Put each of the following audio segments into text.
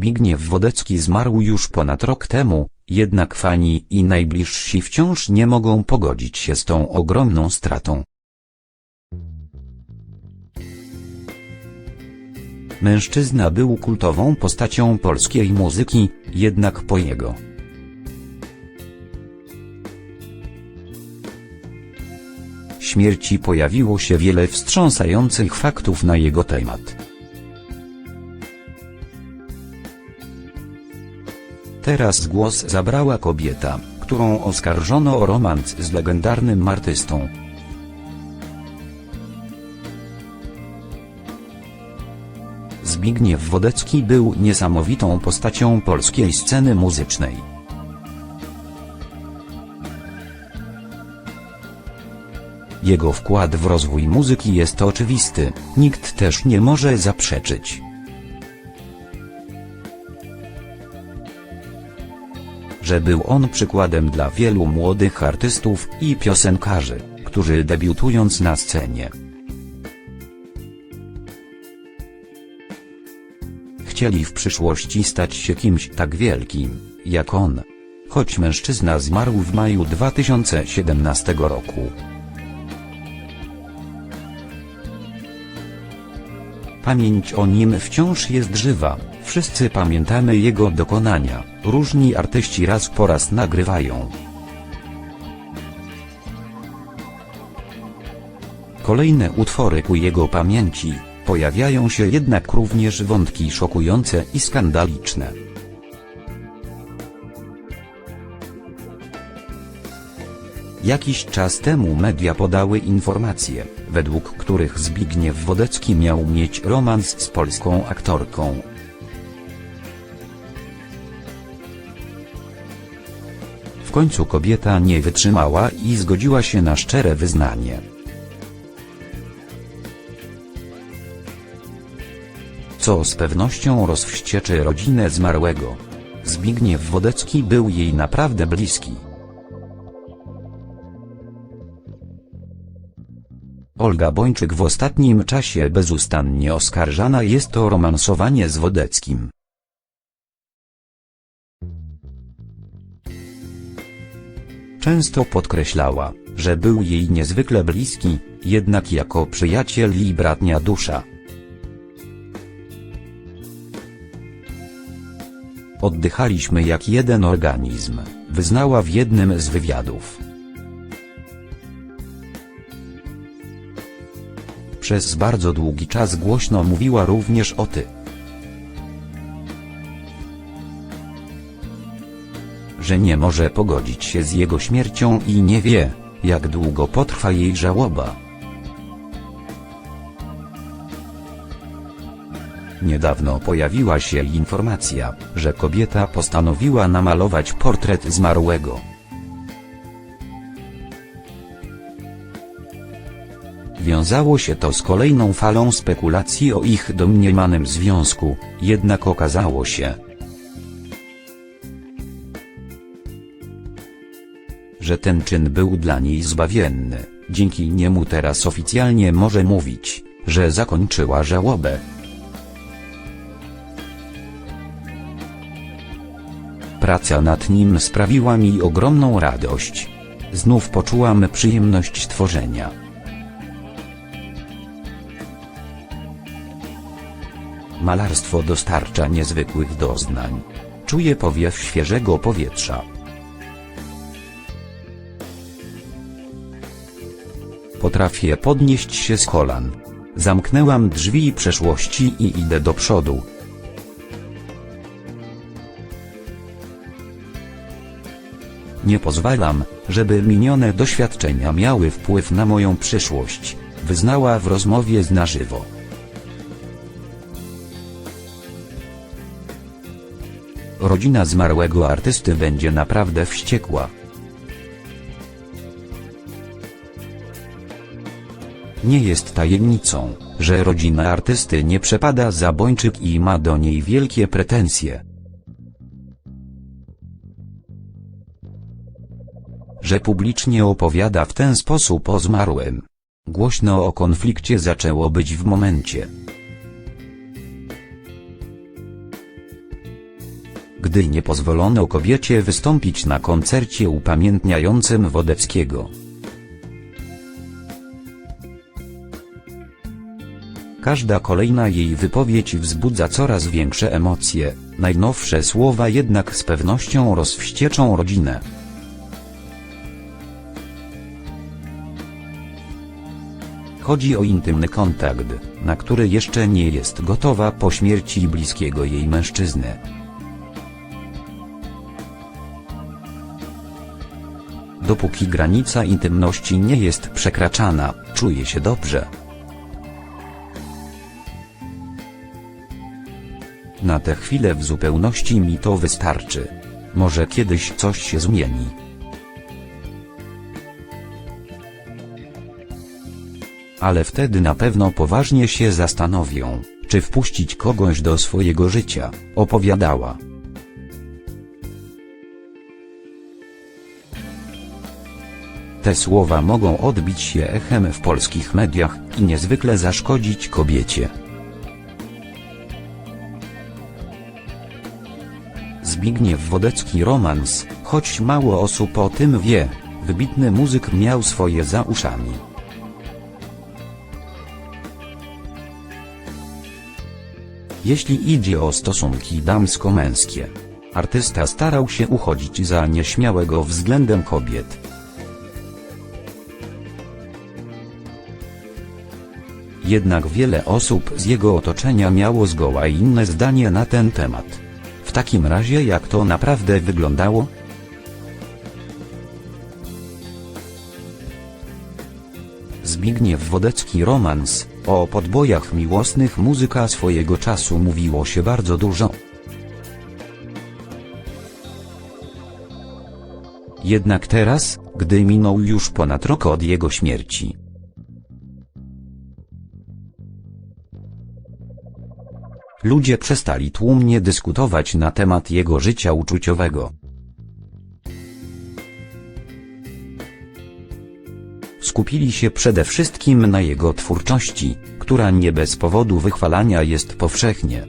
Zbigniew Wodecki zmarł już ponad rok temu, jednak fani i najbliżsi wciąż nie mogą pogodzić się z tą ogromną stratą. Mężczyzna był kultową postacią polskiej muzyki, jednak po jego śmierci pojawiło się wiele wstrząsających faktów na jego temat. Teraz głos zabrała kobieta, którą oskarżono o romans z legendarnym artystą. Zbigniew Wodecki był niesamowitą postacią polskiej sceny muzycznej. Jego wkład w rozwój muzyki jest oczywisty, nikt też nie może zaprzeczyć. Że był on przykładem dla wielu młodych artystów i piosenkarzy, którzy debiutując na scenie chcieli w przyszłości stać się kimś tak wielkim, jak on. Choć mężczyzna zmarł w maju 2017 roku. Pamięć o nim wciąż jest żywa, wszyscy pamiętamy jego dokonania, różni artyści raz po raz nagrywają. Kolejne utwory ku jego pamięci, pojawiają się jednak również wątki szokujące i skandaliczne. Jakiś czas temu media podały informacje, według których Zbigniew Wodecki miał mieć romans z polską aktorką. W końcu kobieta nie wytrzymała i zgodziła się na szczere wyznanie. Co z pewnością rozwścieczy rodzinę zmarłego. Zbigniew Wodecki był jej naprawdę bliski. Olga Bończyk w ostatnim czasie bezustannie oskarżana jest o romansowanie z Wodeckim. Często podkreślała, że był jej niezwykle bliski, jednak jako przyjaciel i bratnia dusza. Oddychaliśmy jak jeden organizm, wyznała w jednym z wywiadów. Przez bardzo długi czas głośno mówiła również o ty. Że nie może pogodzić się z jego śmiercią i nie wie, jak długo potrwa jej żałoba. Niedawno pojawiła się informacja, że kobieta postanowiła namalować portret zmarłego. Wiązało się to z kolejną falą spekulacji o ich domniemanym związku, jednak okazało się, że ten czyn był dla niej zbawienny, dzięki niemu teraz oficjalnie może mówić, że zakończyła żałobę. Praca nad nim sprawiła mi ogromną radość. Znów poczułam przyjemność tworzenia. Malarstwo dostarcza niezwykłych doznań. Czuję powiew świeżego powietrza. Potrafię podnieść się z kolan. Zamknęłam drzwi przeszłości i idę do przodu. Nie pozwalam, żeby minione doświadczenia miały wpływ na moją przyszłość, wyznała w rozmowie z na żywo. Rodzina zmarłego artysty będzie naprawdę wściekła. Nie jest tajemnicą, że rodzina artysty nie przepada za Bończyk i ma do niej wielkie pretensje. Że publicznie opowiada w ten sposób o zmarłym. Głośno o konflikcie zaczęło być w momencie, gdy nie pozwolono kobiecie wystąpić na koncercie upamiętniającym Wodeckiego. Każda kolejna jej wypowiedź wzbudza coraz większe emocje, najnowsze słowa jednak z pewnością rozwścieczą rodzinę. Chodzi o intymny kontakt, na który jeszcze nie jest gotowa po śmierci bliskiego jej mężczyzny. Dopóki granica intymności nie jest przekraczana, czuje się dobrze. Na tę chwilę w zupełności mi to wystarczy. Może kiedyś coś się zmieni. Ale wtedy na pewno poważnie się zastanowią, czy wpuścić kogoś do swojego życia, opowiadała. Te słowa mogą odbić się echem w polskich mediach i niezwykle zaszkodzić kobiecie. Zbigniew Wodecki romans, choć mało osób o tym wie, wybitny muzyk miał swoje za uszami. Jeśli idzie o stosunki damsko-męskie, artysta starał się uchodzić za nieśmiałego względem kobiet. Jednak wiele osób z jego otoczenia miało zgoła inne zdanie na ten temat. W takim razie jak to naprawdę wyglądało? Zbigniew Wodecki romans, o podbojach miłosnych muzyka swojego czasu mówiło się bardzo dużo. Jednak teraz, gdy minął już ponad rok od jego śmierci, ludzie przestali tłumnie dyskutować na temat jego życia uczuciowego. Skupili się przede wszystkim na jego twórczości, która nie bez powodu wychwalania jest powszechnie.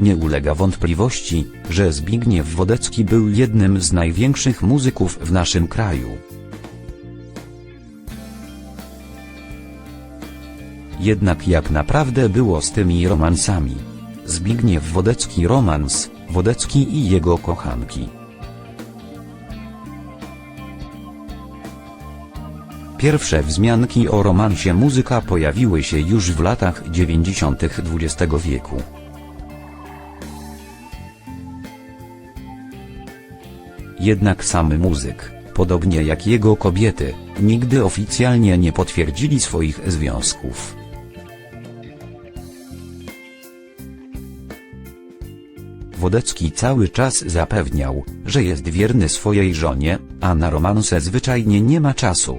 Nie ulega wątpliwości, że Zbigniew Wodecki był jednym z największych muzyków w naszym kraju. Jednak jak naprawdę było z tymi romansami? Zbigniew Wodecki romans, Wodecki i jego kochanki. Pierwsze wzmianki o romansie muzyka pojawiły się już w latach 90. XX wieku. Jednak sam muzyk, podobnie jak jego kobiety, nigdy oficjalnie nie potwierdzili swoich związków. Wodecki cały czas zapewniał, że jest wierny swojej żonie, a na romanse zwyczajnie nie ma czasu.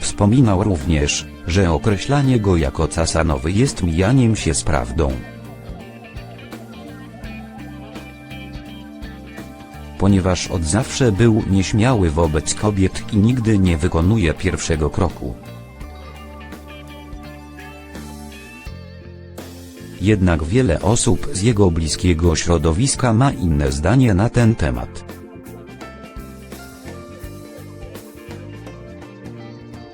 Wspominał również, że określanie go jako casanowy jest mijaniem się z prawdą. Ponieważ od zawsze był nieśmiały wobec kobiet i nigdy nie wykonuje pierwszego kroku. Jednak wiele osób z jego bliskiego środowiska ma inne zdanie na ten temat.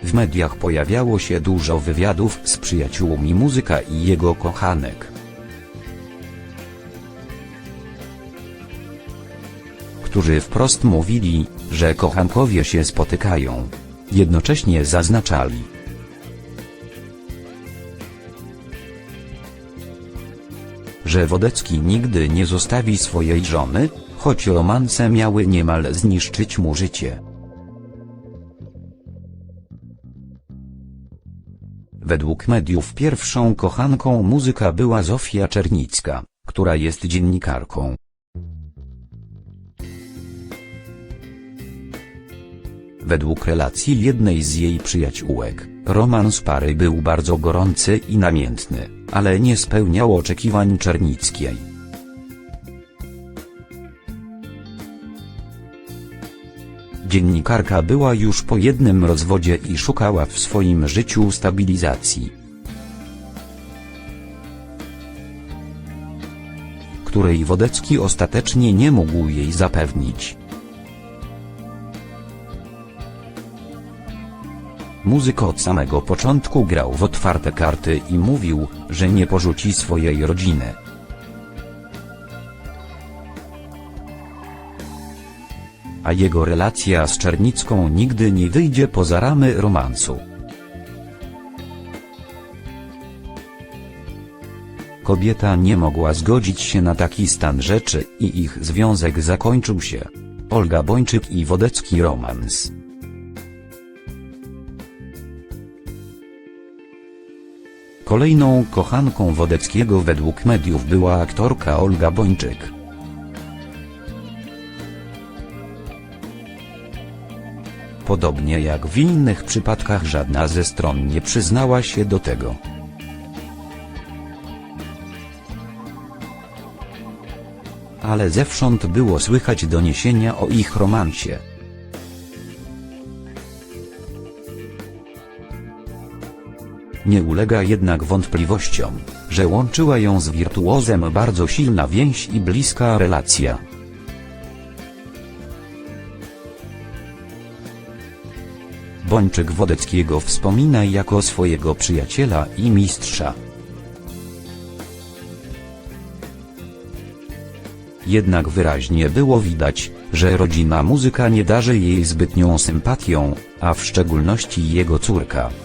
W mediach pojawiało się dużo wywiadów z przyjaciółmi muzyka i jego kochanek. Którzy wprost mówili, że kochankowie się spotykają. Jednocześnie zaznaczali, że Wodecki nigdy nie zostawi swojej żony, choć romanse miały niemal zniszczyć mu życie. Według mediów pierwszą kochanką muzyka była Zofia Czernicka, która jest dziennikarką. Według relacji jednej z jej przyjaciółek, romans pary był bardzo gorący i namiętny, ale nie spełniał oczekiwań Czernickiej. Dziennikarka była już po jednym rozwodzie i szukała w swoim życiu stabilizacji. której Wodecki ostatecznie nie mógł jej zapewnić. Muzyk od samego początku grał w otwarte karty i mówił, że nie porzuci swojej rodziny. A jego relacja z Czernicką nigdy nie wyjdzie poza ramy romansu. Kobieta nie mogła zgodzić się na taki stan rzeczy i ich związek zakończył się. Olga Bończyk i Wodecki romans. Kolejną kochanką Wodeckiego według mediów była aktorka Olga Bończyk. Podobnie jak w innych przypadkach żadna ze stron nie przyznała się do tego. Ale zewsząd było słychać doniesienia o ich romansie. Nie ulega jednak wątpliwościom, że łączyła ją z wirtuozem bardzo silna więź i bliska relacja. Bończyk Wodeckiego wspomina jako swojego przyjaciela i mistrza. Jednak wyraźnie było widać, że rodzina muzyka nie darzy jej zbytnią sympatią, a w szczególności jego córka.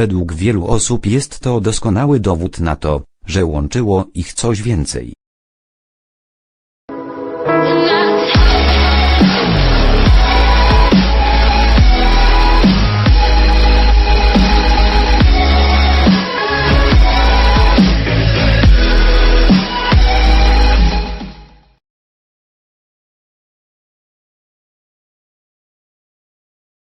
Według wielu osób jest to doskonały dowód na to, że łączyło ich coś więcej.